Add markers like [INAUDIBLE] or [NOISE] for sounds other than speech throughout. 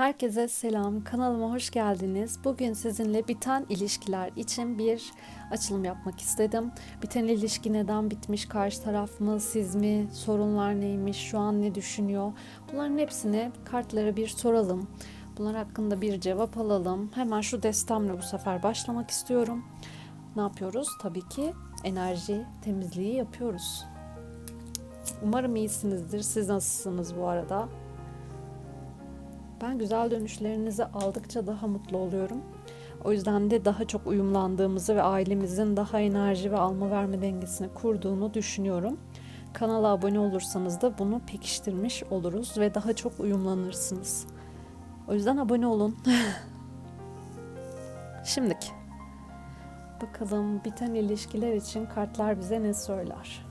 Herkese selam, kanalıma hoş geldiniz. Bugün sizinle biten ilişkiler için bir açılım yapmak istedim. Biten ilişki neden bitmiş, karşı taraf mı, siz mi, sorunlar neymiş, şu an ne düşünüyor? Bunların hepsini kartlara bir soralım. Bunlar hakkında bir cevap alalım. Hemen şu destemle bu sefer başlamak istiyorum. Ne yapıyoruz? Tabii ki enerji temizliği yapıyoruz. Umarım iyisinizdir. Siz nasılsınız bu arada? Ben güzel dönüşlerinizi aldıkça daha mutlu oluyorum. O yüzden de daha çok uyumlandığımızı ve ailemizin daha enerji ve alma verme dengesini kurduğunu düşünüyorum. Kanala abone olursanız da bunu pekiştirmiş oluruz ve daha çok uyumlanırsınız. O yüzden abone olun. [LAUGHS] Şimdiki. Bakalım biten ilişkiler için kartlar bize ne söyler?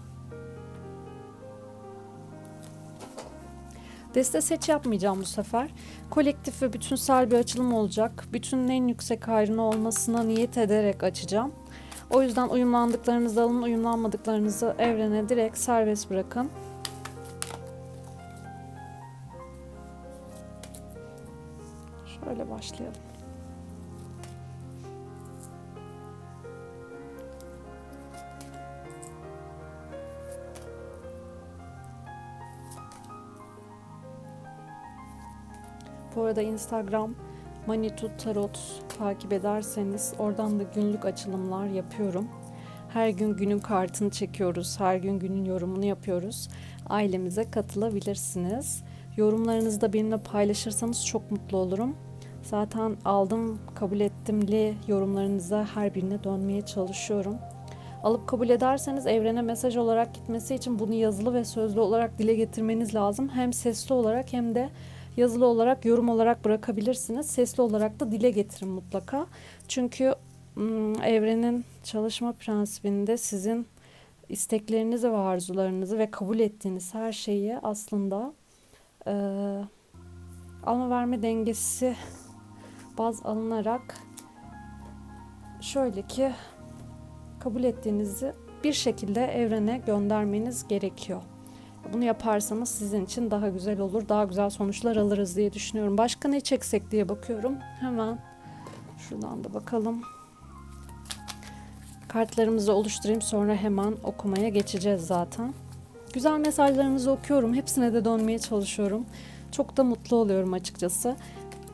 Deste seç yapmayacağım bu sefer. Kolektif ve bütünsel bir açılım olacak. Bütünün en yüksek hayrına olmasına niyet ederek açacağım. O yüzden uyumlandıklarınızı alın, uyumlanmadıklarınızı evrene direkt serbest bırakın. Şöyle başlayalım. Bu arada Instagram Manitou Tarot takip ederseniz oradan da günlük açılımlar yapıyorum. Her gün günün kartını çekiyoruz. Her gün günün yorumunu yapıyoruz. Ailemize katılabilirsiniz. Yorumlarınızı da benimle paylaşırsanız çok mutlu olurum. Zaten aldım, kabul ettimli yorumlarınıza her birine dönmeye çalışıyorum. Alıp kabul ederseniz evrene mesaj olarak gitmesi için bunu yazılı ve sözlü olarak dile getirmeniz lazım. Hem sesli olarak hem de yazılı olarak yorum olarak bırakabilirsiniz. Sesli olarak da dile getirin mutlaka. Çünkü evrenin çalışma prensibinde sizin isteklerinizi ve arzularınızı ve kabul ettiğiniz her şeyi aslında e, alma verme dengesi baz alınarak şöyle ki kabul ettiğinizi bir şekilde evrene göndermeniz gerekiyor. Bunu yaparsanız sizin için daha güzel olur, daha güzel sonuçlar alırız diye düşünüyorum. Başka ne çeksek diye bakıyorum. Hemen şuradan da bakalım. Kartlarımızı oluşturayım sonra hemen okumaya geçeceğiz zaten. Güzel mesajlarınızı okuyorum. Hepsine de dönmeye çalışıyorum. Çok da mutlu oluyorum açıkçası.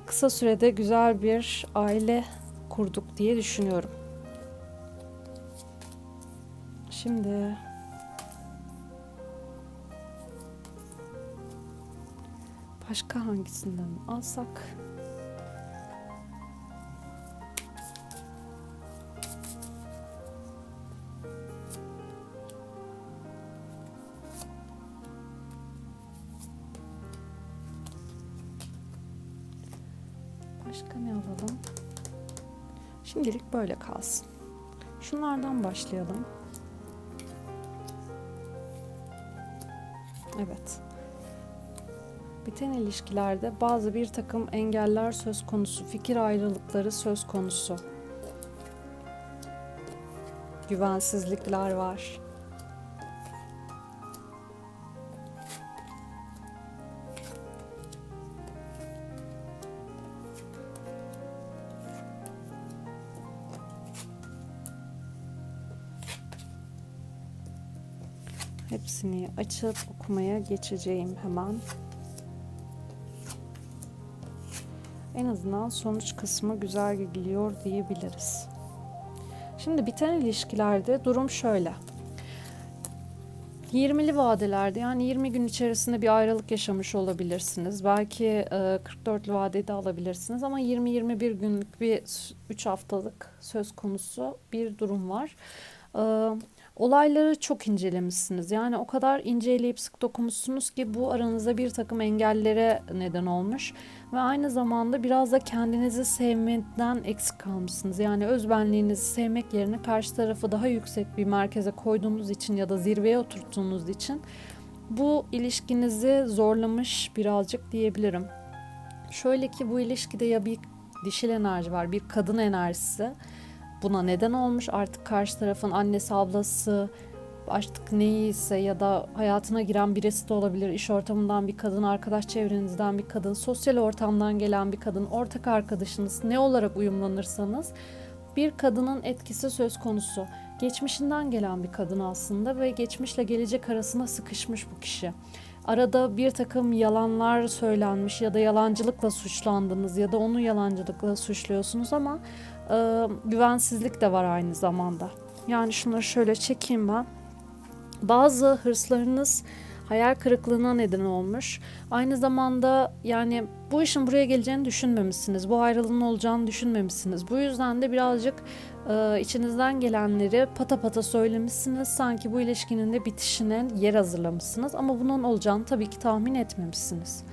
Kısa sürede güzel bir aile kurduk diye düşünüyorum. Şimdi Başka hangisinden alsak? Başka ne alalım? Şimdilik böyle kalsın. Şunlardan başlayalım. Evet. Biten ilişkilerde bazı bir takım engeller söz konusu, fikir ayrılıkları söz konusu. Güvensizlikler var. Hepsini açıp okumaya geçeceğim hemen. En azından sonuç kısmı güzel gidiyor diyebiliriz. Şimdi biten ilişkilerde durum şöyle. 20'li vadelerde yani 20 gün içerisinde bir ayrılık yaşamış olabilirsiniz. Belki e, 44'lü vadede alabilirsiniz ama 20-21 günlük bir 3 haftalık söz konusu bir durum var. E, olayları çok incelemişsiniz. Yani o kadar inceleyip sık dokunmuşsunuz ki bu aranızda bir takım engellere neden olmuş. Ve aynı zamanda biraz da kendinizi sevmeden eksik kalmışsınız. Yani özbenliğinizi sevmek yerine karşı tarafı daha yüksek bir merkeze koyduğunuz için ya da zirveye oturttuğunuz için bu ilişkinizi zorlamış birazcık diyebilirim. Şöyle ki bu ilişkide ya bir dişil enerji var, bir kadın enerjisi buna neden olmuş. Artık karşı tarafın annesi, ablası, artık neyse ya da hayatına giren birisi de olabilir. İş ortamından bir kadın, arkadaş çevrenizden bir kadın, sosyal ortamdan gelen bir kadın, ortak arkadaşınız ne olarak uyumlanırsanız bir kadının etkisi söz konusu. Geçmişinden gelen bir kadın aslında ve geçmişle gelecek arasında sıkışmış bu kişi. Arada bir takım yalanlar söylenmiş ya da yalancılıkla suçlandınız ya da onu yalancılıkla suçluyorsunuz ama e, güvensizlik de var aynı zamanda. Yani şunları şöyle çekeyim ben. Bazı hırslarınız hayal kırıklığına neden olmuş. Aynı zamanda yani bu işin buraya geleceğini düşünmemişsiniz. Bu ayrılığın olacağını düşünmemişsiniz. Bu yüzden de birazcık e, içinizden gelenleri pata pata söylemişsiniz. Sanki bu ilişkinin de bitişine yer hazırlamışsınız. Ama bunun olacağını tabii ki tahmin etmemişsiniz.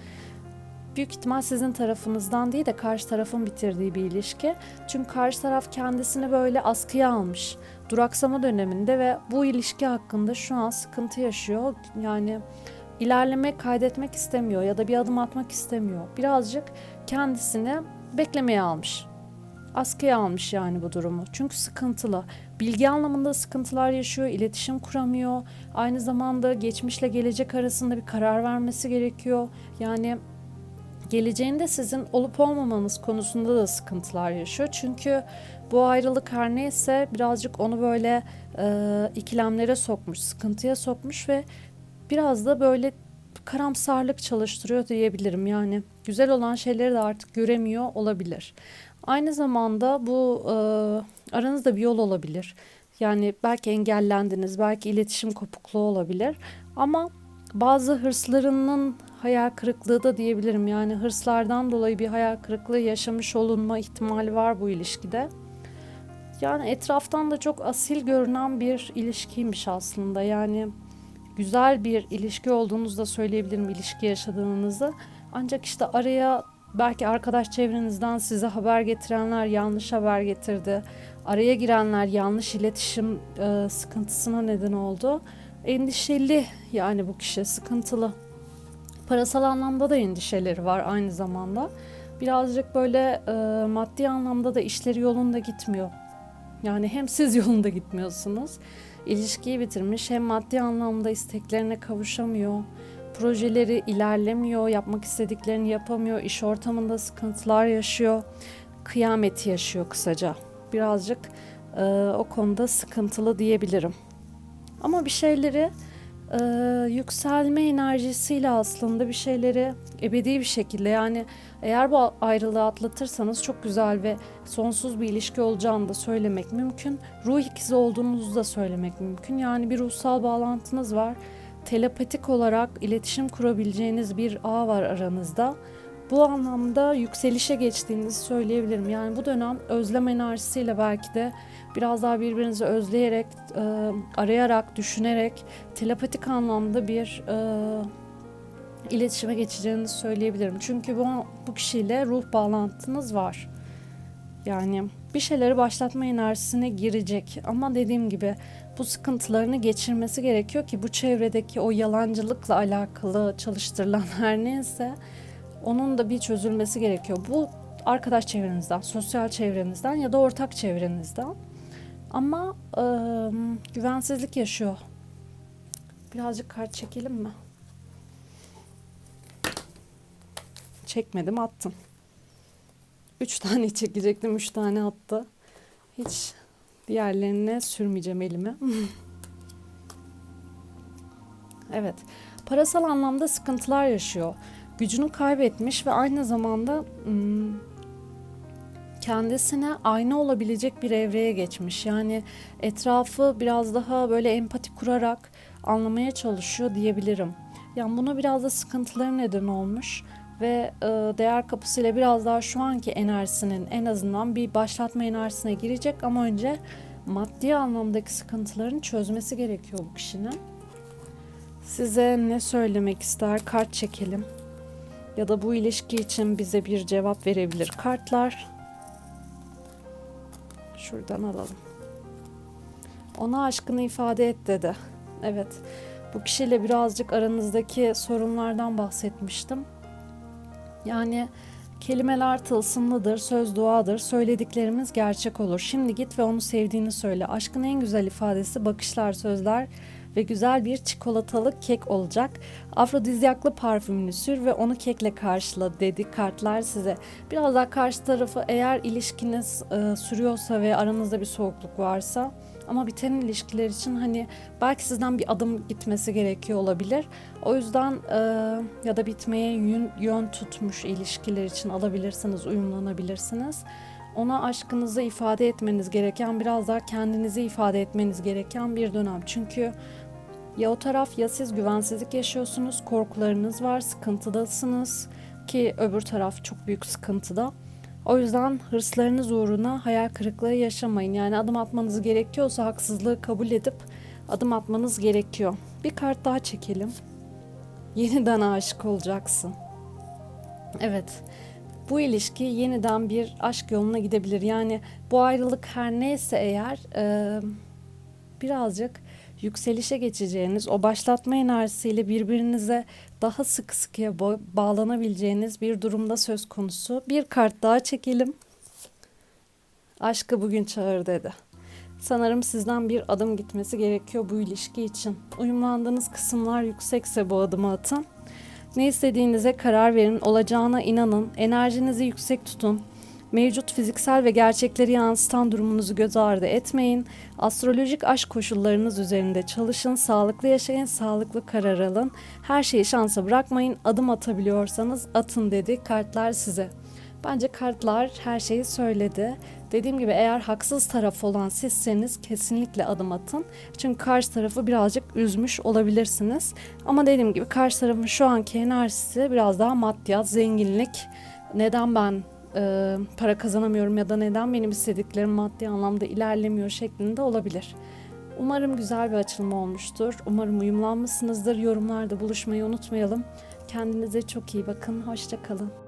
Büyük ihtimal sizin tarafınızdan değil de karşı tarafın bitirdiği bir ilişki. Çünkü karşı taraf kendisini böyle askıya almış. Duraksama döneminde ve bu ilişki hakkında şu an sıkıntı yaşıyor. Yani ilerlemek, kaydetmek istemiyor ya da bir adım atmak istemiyor. Birazcık kendisini beklemeye almış. Askıya almış yani bu durumu. Çünkü sıkıntılı. Bilgi anlamında sıkıntılar yaşıyor, iletişim kuramıyor. Aynı zamanda geçmişle gelecek arasında bir karar vermesi gerekiyor. Yani geleceğinde sizin olup olmamanız konusunda da sıkıntılar yaşıyor. Çünkü bu ayrılık her neyse birazcık onu böyle e, ikilemlere sokmuş, sıkıntıya sokmuş ve biraz da böyle karamsarlık çalıştırıyor diyebilirim. Yani güzel olan şeyleri de artık göremiyor olabilir. Aynı zamanda bu e, aranızda bir yol olabilir. Yani belki engellendiniz, belki iletişim kopukluğu olabilir. Ama bazı hırslarının hayal kırıklığı da diyebilirim. Yani hırslardan dolayı bir hayal kırıklığı yaşamış olunma ihtimali var bu ilişkide. Yani etraftan da çok asil görünen bir ilişkiymiş aslında. Yani güzel bir ilişki olduğunuzu da söyleyebilirim ilişki yaşadığınızı. Ancak işte araya belki arkadaş çevrenizden size haber getirenler yanlış haber getirdi. Araya girenler yanlış iletişim e, sıkıntısına neden oldu. Endişeli yani bu kişi sıkıntılı. Parasal anlamda da endişeleri var aynı zamanda. Birazcık böyle e, maddi anlamda da işleri yolunda gitmiyor. Yani hem siz [LAUGHS] yolunda gitmiyorsunuz, ilişkiyi bitirmiş, hem maddi anlamda isteklerine kavuşamıyor, projeleri ilerlemiyor, yapmak istediklerini yapamıyor, iş ortamında sıkıntılar yaşıyor, kıyameti yaşıyor kısaca. Birazcık e, o konuda sıkıntılı diyebilirim. Ama bir şeyleri e, yükselme enerjisiyle aslında bir şeyleri ebedi bir şekilde yani eğer bu ayrılığı atlatırsanız çok güzel ve sonsuz bir ilişki olacağını da söylemek mümkün. Ruh ikizi olduğunuzu da söylemek mümkün. Yani bir ruhsal bağlantınız var. Telepatik olarak iletişim kurabileceğiniz bir ağ var aranızda. Bu anlamda yükselişe geçtiğinizi söyleyebilirim. Yani bu dönem özlem enerjisiyle belki de biraz daha birbirinizi özleyerek, e, arayarak, düşünerek telepatik anlamda bir e, iletişime geçeceğinizi söyleyebilirim. Çünkü bu, bu kişiyle ruh bağlantınız var. Yani bir şeyleri başlatma enerjisine girecek ama dediğim gibi bu sıkıntılarını geçirmesi gerekiyor ki bu çevredeki o yalancılıkla alakalı çalıştırılan [LAUGHS] her neyse onun da bir çözülmesi gerekiyor. Bu arkadaş çevrenizden, sosyal çevrenizden ya da ortak çevrenizden. Ama e, güvensizlik yaşıyor. Birazcık kart çekelim mi? Çekmedim attım. Üç tane çekecektim. Üç tane attı. Hiç diğerlerine sürmeyeceğim elimi. [LAUGHS] evet. Parasal anlamda sıkıntılar yaşıyor. Gücünü kaybetmiş ve aynı zamanda kendisine ayna olabilecek bir evreye geçmiş. Yani etrafı biraz daha böyle empati kurarak anlamaya çalışıyor diyebilirim. Yani buna biraz da sıkıntıları neden olmuş ve e, değer kapısıyla biraz daha şu anki enerjisinin en azından bir başlatma enerjisine girecek ama önce maddi anlamdaki sıkıntılarını çözmesi gerekiyor bu kişinin. Size ne söylemek ister? Kart çekelim. Ya da bu ilişki için bize bir cevap verebilir kartlar. Şuradan alalım. Ona aşkını ifade et dedi. Evet. Bu kişiyle birazcık aranızdaki sorunlardan bahsetmiştim. Yani kelimeler tılsımlıdır, söz duadır, söylediklerimiz gerçek olur. Şimdi git ve onu sevdiğini söyle. Aşkın en güzel ifadesi bakışlar, sözler ve güzel bir çikolatalı kek olacak. Afrodizyaklı parfümünü sür ve onu kekle karşıla dedi kartlar size. Biraz daha karşı tarafı eğer ilişkiniz e, sürüyorsa ve aranızda bir soğukluk varsa ama biten ilişkiler için hani belki sizden bir adım gitmesi gerekiyor olabilir. O yüzden e, ya da bitmeye yön, yön tutmuş ilişkiler için alabilirsiniz, uyumlanabilirsiniz. Ona aşkınızı ifade etmeniz gereken, biraz daha kendinizi ifade etmeniz gereken bir dönem. Çünkü ya o taraf ya siz güvensizlik yaşıyorsunuz, korkularınız var, sıkıntıdasınız ki öbür taraf çok büyük sıkıntıda. O yüzden hırslarınız uğruna hayal kırıklığı yaşamayın. Yani adım atmanız gerekiyorsa haksızlığı kabul edip adım atmanız gerekiyor. Bir kart daha çekelim. Yeniden aşık olacaksın. Evet. Bu ilişki yeniden bir aşk yoluna gidebilir. Yani bu ayrılık her neyse eğer e, birazcık yükselişe geçeceğiniz, o başlatma enerjisiyle birbirinize daha sık sıkıya ba- bağlanabileceğiniz bir durumda söz konusu. Bir kart daha çekelim. Aşkı bugün çağır dedi. Sanırım sizden bir adım gitmesi gerekiyor bu ilişki için. Uyumlandığınız kısımlar yüksekse bu adımı atın. Ne istediğinize karar verin, olacağına inanın, enerjinizi yüksek tutun. Mevcut fiziksel ve gerçekleri yansıtan durumunuzu göz ardı etmeyin. Astrolojik aşk koşullarınız üzerinde çalışın, sağlıklı yaşayın, sağlıklı karar alın. Her şeyi şansa bırakmayın, adım atabiliyorsanız atın dedi kartlar size. Bence kartlar her şeyi söyledi. Dediğim gibi eğer haksız taraf olan sizseniz kesinlikle adım atın. Çünkü karşı tarafı birazcık üzmüş olabilirsiniz. Ama dediğim gibi karşı tarafın şu anki enerjisi biraz daha maddiyat, zenginlik. Neden ben e, para kazanamıyorum ya da neden benim istediklerim maddi anlamda ilerlemiyor şeklinde olabilir. Umarım güzel bir açılım olmuştur. Umarım uyumlanmışsınızdır. Yorumlarda buluşmayı unutmayalım. Kendinize çok iyi bakın. Hoşça kalın.